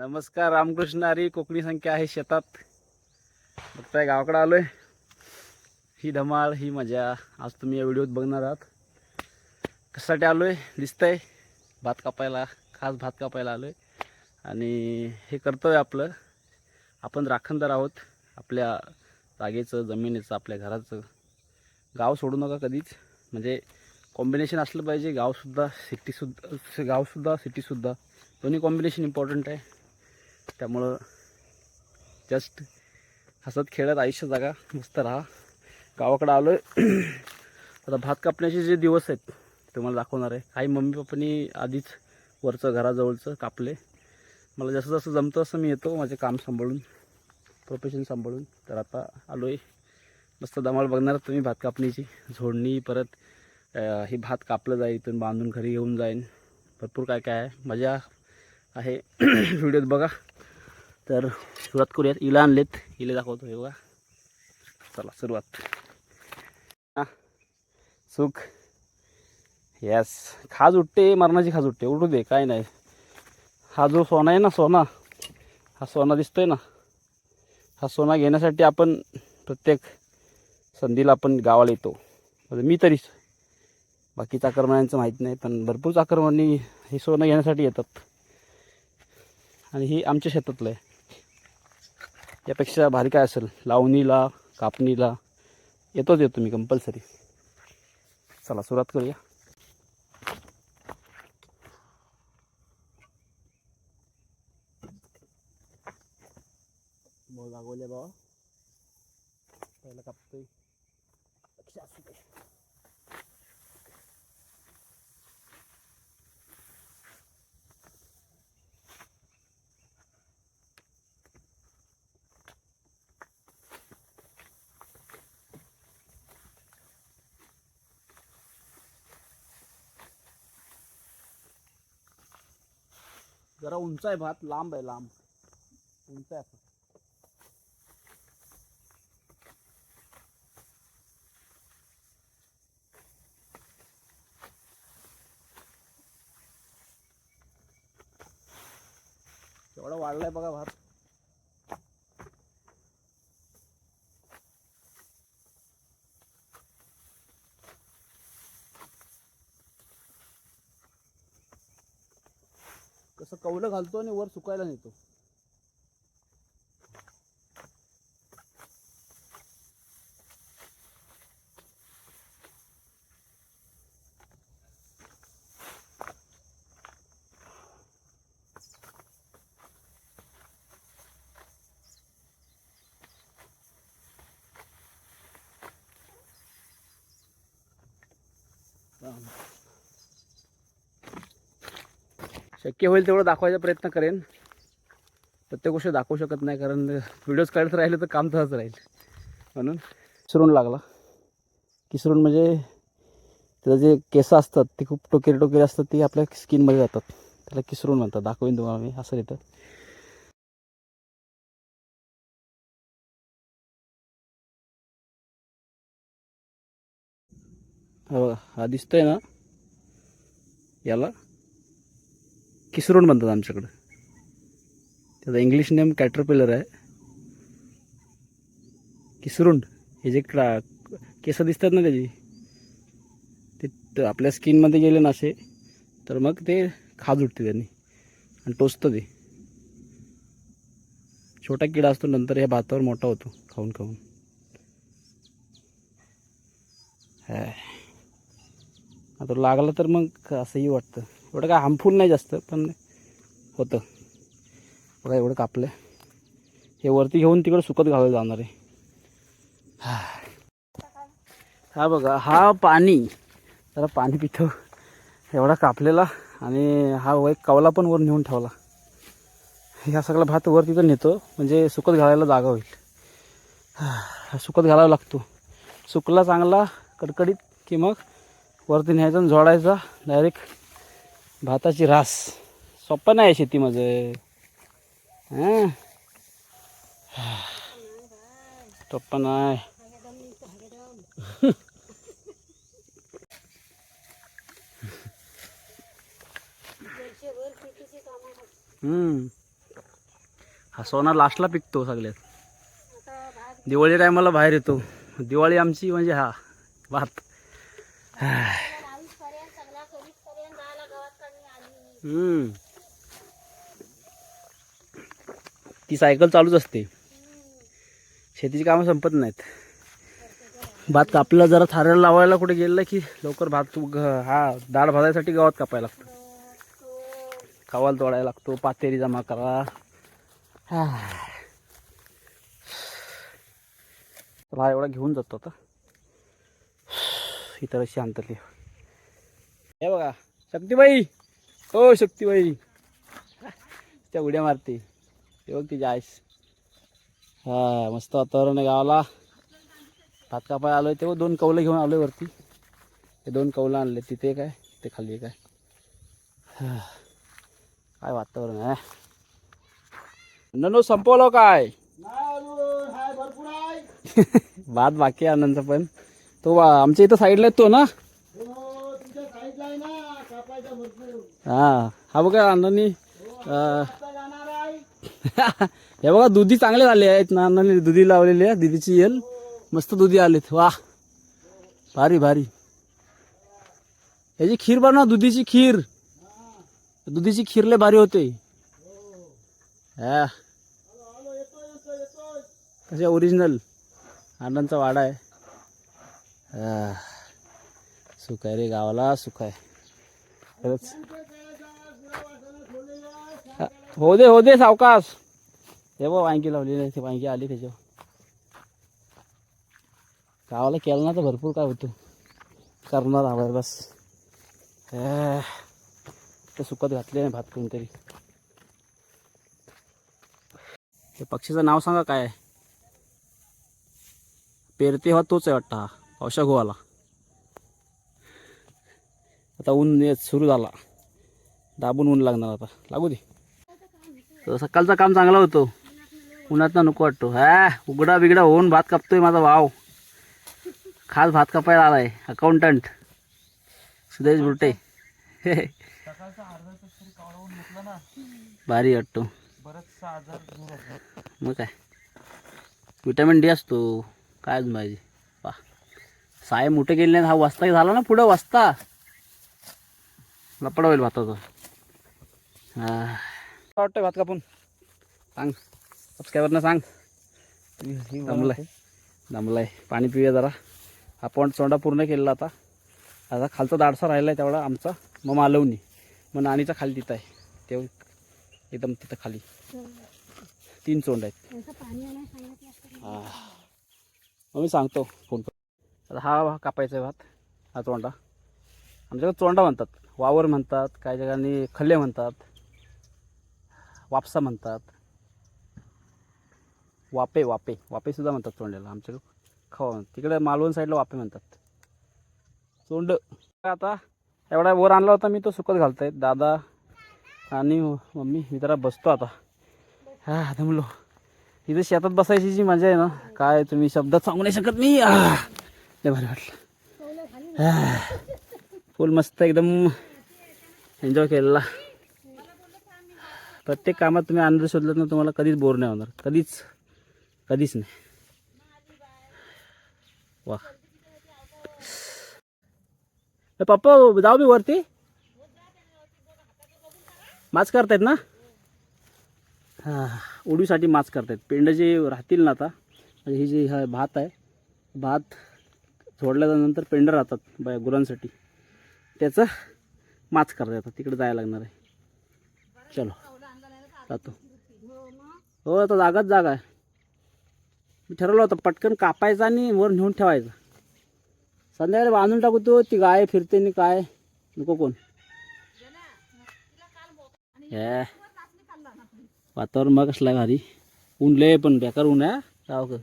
नमस्कार रामकृष्ण हरी कोकणी संख्या आहे शेतात. बघताय गावाकडे आलोय. ही धमाळ ही मजा. आज तुम्ही या व्हिडिओत बघणार आहात. कशासाठी आलोय? दिसतंय. भात कापायला खास भात कापायला आलोय. आणि हे कर्तव्य आपलं. आपण राखणदार आहोत. आपल्या जागेचं जमिनीचं आपल्या घराचं. गाव सोडू नका कधीच. म्हणजे कॉम्बिनेशन असलं पाहिजे. गावसुद्धा सिटीसुद्धा गावसुद्धा सिटीसुद्धा. दोन्ही कॉम्बिनेशन इम्पॉर्टंट आहे. त्यामुळं जस्ट हसत खेळत आयुष्य जागा मस्त राहा. गावाकडं आलो आहे आता भात कापण्याचे जे दिवस आहेत तुम्हाला दाखवणार आहे. काही मम्मी पप्पानी आधीच वरचं घराजवळचं कापले. मला जसं जसं जमतं असं मी येतो माझे काम सांभाळून प्रोफेशन सांभाळून. तर आता आलो आहे मस्त दमाल बघणार तुम्ही भात कापणीची. झोडणी परत हे भात कापलं जाईल इथून बांधून घरी घेऊन जाईन. भरपूर काय काय आहे. मजा आहे. व्हिडिओत बघा. तर सुरुवात करूयात. इला आणलेत. इले दाखवतो हे बघा. चला सुरुवात. सुख. यस. खाज उठते मरणाची खाज उठते. उठू दे काय नाही. हा जो सोना आहे ना सोना. हा सोना दिसतोय ना. हा सोना घेण्यासाठी आपण प्रत्येक संधीला आपण गावाला येतो. म्हणजे मी तरीच बाकी चाकरमान्यांचं माहीत नाही पण भरपूर चाकरमानी हे सोनं घेण्यासाठी येतात. आणि ही आमच्या शेतातलं आहे. यापेक्षा भारी काय असेल? लावणीला कापणीला. येतोच येतो मी कंपल्सरी चला सुरुवात करूया. मग बाबा पहिला कापतोय. जरा उंच आहे भात लांब आहे लांब उंच आहे असं. केवढा वाढलाय बघा भात कौलं घालतो आणि वर सुकायला नेतो. शक्य होईल तेवढं दाखवायचा प्रयत्न करेन. प्रत्येक गोष्ट दाखवू शकत नाही कारण व्हिडिओज काढत राहिले तर काम तसंच राहील. म्हणून किसरून लागला. किसरून म्हणजे त्याचं जे केस असतात ते खूप टोकेरे टोकेरे असतात ते आपल्या स्किनमध्ये जातात. त्याला किसरून म्हणतात. दाखवेन तुम्हाला मी असं येतं हा बघा हा दिसतोय ना? याला. किसरून म्हणतात आमच्याकडं. त्याचा इंग्लिश नेम कॅटरपिलर आहे. किसरुंड हे जे क्रा केसं दिसतात ना त्याची ते आपल्या स्किनमध्ये गेले ना असे तर मग ते खाज उठते त्यांनी आणि टोचतं ते. छोटा किडा असतो नंतर ह्या भातावर मोठा होतो खाऊन खाऊन. हाय. आता लागला तर मग असंही वाटतं. एवढं काय हार्मफुल नाही जास्त पण होतं. बघा एवढं कापलं हे वरती घेऊन तिकडं सुकत घालायला जाणार आहे. हा बघा हा पाणी जरा पाणी पितो. एवढा कापलेला आणि हा वय एक कवला पण वर नेऊन ठेवला. ह्या सगळा भात वर तिथं नेतो म्हणजे सुकत घालायला जागा होईल. हा सुकत घालावा लागतो. सुकला चांगला कडकडीत की मग वरती न्यायचा आणि जोडायचा डायरेक्ट भाताची रास. सोपं नाही आहे शेतीमध्ये. हां? सोपं नाही. हा सोना लास्टला पिकतो सगळ्यात. दिवाळी टायमाला बाहेर येतो. दिवाळी आमची म्हणजे हा भात. ती सायकल चालूच असते. शेतीची कामं संपत नाहीत. भात कापला जरा थारायला लावायला कुठे गेलं की लवकर भात हा डाळ भाजायसाठी गावात कापायला लागतं. खावाला तोडायला लागतो पातेरी जमा करा. हा. हा एवढा घेऊन जातो आता. इतर तर शांतली हे बघा शक्तीबाई! हो शक्तीबाई त्या उड्या मारते. ते बघ तिच्या आईस. हा मस्त वातावरण आहे गावाला. भात कापाय आलोय. तेव्हा दोन कौलं घेऊन आलोय वरती. हे दोन कौलं आणले. तिथे काय? ते खाली काय? आहे काय वातावरण आहे? ननो संपवलं काय? भात बाकी आहे आनंदचा पण. तो आमच्या इथं साईडला येतो ना? हा. हा बघा अण्णांनी हे बघा दुधी चांगले झाले आहेत ना अण्णांनी दुधी लावलेली आहे दुधीची येल. मस्त दुधी आलेत. वा भारी भारी. याची खीर बनवा दुधीची खीर. दुधीची खीर लय भारी होते. हा. कसे ओरिजिनल आनंदचा वाडा आहे. सुख आहे रे गावाला सुख आहे. खरंच. हो दे हो दे सावकाश. हे बघ वांगी लावलेली आहे ती वांगी आली त्याच्यावर. गावाला केलं ना तर भरपूर काय होतं. करणार हवं बस. ते सुकत घातले नाही भात करून तरी ते पक्षीचं नाव सांगा काय आहे? पेरते हा तोच आहे वाटतं हा पावसा गोवाला. आता ऊन येत सुरू झाला. दाबून ऊन लागणार आता. लागू दे. तर सकाळचं काम चांगलं होतं. उन्हात ना नको वाटतो. हा उघडा बिगडा होऊन भात कापतोय माझा भाव. खास भात कापायला आलाय अकाउंटंट सुदेश बुरटे. भारी वाटतो. मग काय? विटॅमिन डी असतो. काय अजून पाहिजे पा. साय मोठे गेले नाही हा वाजता झाला ना पुढं? वाजता. लपड होईल भाताचं. हा. काय वाटतंय भात कापून? सांग. सबस्क्रायबरनं सांग. दमलाय. दमलाय. पाणी पिऊया जरा. आपण चोंडा पूर्ण केलेला आता. आता खालचा दाडसा राहिला आहे तेवढा आमचा. मग मालवणी. मग नाणीचा खाली तिथं आहे. ते एकदम तिथं खाली. तीन चोंड आहेत. हा. मग मी सांगतो फोन आता हा कापायचा आहे भात. हा चोंडा आमच्याकडे चोंडा म्हणतात. वावर म्हणतात. काही जगांनी खल्ले म्हणतात. वापसा म्हणतात. वापे वापे. वापेसुद्धा म्हणतात तोंड्याला आमच्याकडे खवा तिकडे मालवण साईडला वापे म्हणतात. तोंड. आता एवढा वर आणला होता मी तो सुकत घालतायत दादा आणि मम्मी मी जरा बसतो आता. हा दमलो इथं शेतात बसायची जी मजा आहे ना काय तुम्ही शब्दात सांगू नाही शकत मी. आह, भारी वाटलं. फुल मस्त एकदम एन्जॉय केलेला. प्रत्येक कामात तुम्ही आनंद शोधलात ना तुम्हाला कधीच बोर नाही होणार. कधीच कधीच नाही. वा. पप्पा जाऊ मी वरती. माच करतायत ना? हां उडीसाठी माच करतायत. पेंड जे राहतील ना आता म्हणजे ही जी हा भात आहे भात सोडल्यानंतर पेंड राहतात बाय गुरांसाठी. त्याचं माच करता येतात तिकडे जायला लागणार आहे. चलो. जातो हो आता जागाच जागा आहे. मी ठरवलं होतं पटकन कापायचा आणि वर नेऊन ठेवायचा. संध्याकाळी बांधून टाकू तो ती गाय फिरते नि काय? नको कोण? हे. वातावरण मग कसलं आहे भारी. ऊन लय पण बेकार ऊन आहे का